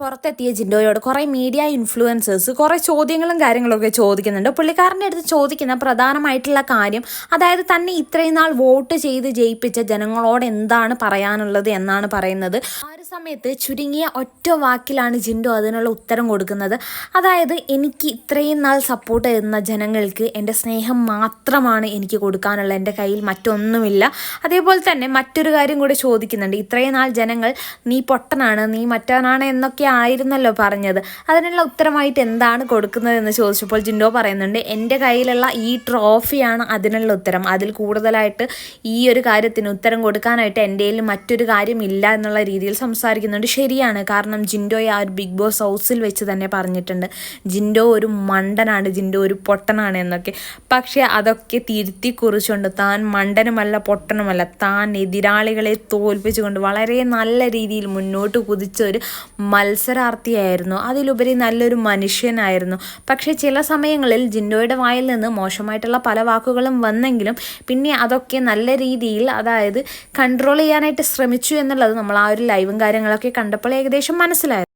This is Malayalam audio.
പുറത്തെത്തിയ ജിൻഡോയോട് കുറേ മീഡിയ ഇൻഫ്ലുവൻസേഴ്സ് കുറേ ചോദ്യങ്ങളും കാര്യങ്ങളൊക്കെ ചോദിക്കുന്നുണ്ട്. പുള്ളിക്കാരന്റെ അടുത്ത് ചോദിക്കുന്ന പ്രധാനമായിട്ടുള്ള കാര്യം അതായത് തന്നെ ഇത്രയും നാൾ വോട്ട് ചെയ്ത് ജയിപ്പിച്ച ജനങ്ങളോട് എന്താണ് പറയാനുള്ളത് എന്നാണ് പറയുന്നത്. സമയത്ത് ചുരുങ്ങിയ ഒറ്റ വാക്കിലാണ് ജിൻഡോ അതിനുള്ള ഉത്തരം കൊടുക്കുന്നത്. അതായത് എനിക്ക് ഇത്രയും നാൾ സപ്പോർട്ട് ചെയ്യുന്ന ജനങ്ങൾക്ക് എന്റെ സ്നേഹം മാത്രമാണ് എനിക്ക് കൊടുക്കാനുള്ള എന്റെ കയ്യിൽ മറ്റൊന്നുമില്ല. അതേപോലെ തന്നെ മറ്റൊരു കാര്യം കൂടി ചോദിക്കുന്നുണ്ട്. ഇത്രയും നാൾ ജനങ്ങൾ നീ പൊട്ടനാണ് നീ മറ്റവനാണ് എന്നൊക്കെ ആയിരുന്നല്ലോ പറഞ്ഞത്. അതിനുള്ള ഉത്തരമായിട്ട് എന്താണ് കൊടുക്കുന്നത് എന്ന് ചോദിച്ചപ്പോൾ ജിൻഡോ പറയുന്നുണ്ട് എന്റെ കയ്യിലുള്ള ഈ ട്രോഫിയാണ് അതിനുള്ള ഉത്തരം. അതിൽ കൂടുതലായിട്ട് ഈ ഒരു കാര്യത്തിന് ഉത്തരം കൊടുക്കാനായിട്ട് എന്റെ മറ്റൊരു കാര്യമില്ല എന്നുള്ള രീതിയിൽ സംസാരിക്കുന്നുണ്ട്. ശരിയാണ്. കാരണം ജിൻഡോയെ ആ ഒരു ബിഗ് ബോസ് ഹൗസിൽ വെച്ച് തന്നെ പറഞ്ഞിട്ടുണ്ട്. ജിൻഡോ ഒരു മണ്ടനാണ്. ജിൻഡോ ഒരു പൊട്ടനാണ് എന്നൊക്കെ. പക്ഷേ അതൊക്കെ തിരുത്തി കുറിച്ചുകൊണ്ട് താൻ മണ്ടനുമല്ല പൊട്ടനുമല്ല താൻ എതിരാളികളെ തോൽപ്പിച്ചുകൊണ്ട് വളരെ നല്ല രീതിയിൽ മുന്നോട്ട് കുതിച്ച ഒരു മത്സരാർത്ഥിയായിരുന്നു. അതിലുപരി നല്ലൊരു മനുഷ്യനായിരുന്നു. പക്ഷേ ചില സമയങ്ങളിൽ ജിൻഡോയുടെ വായിൽ നിന്ന് മോശമായിട്ടുള്ള പല വാക്കുകളും വന്നെങ്കിലും പിന്നെ അതൊക്കെ നല്ല രീതിയിൽ അതായത് കൺട്രോൾ ചെയ്യാനായിട്ട് ശ്രമിച്ചു എന്നുള്ളത് നമ്മൾ ആ ഒരു ലൈവും കാര്യങ്ങളൊക്കെ കണ്ടപ്പോൾ ഏകദേശം മനസ്സിലായി.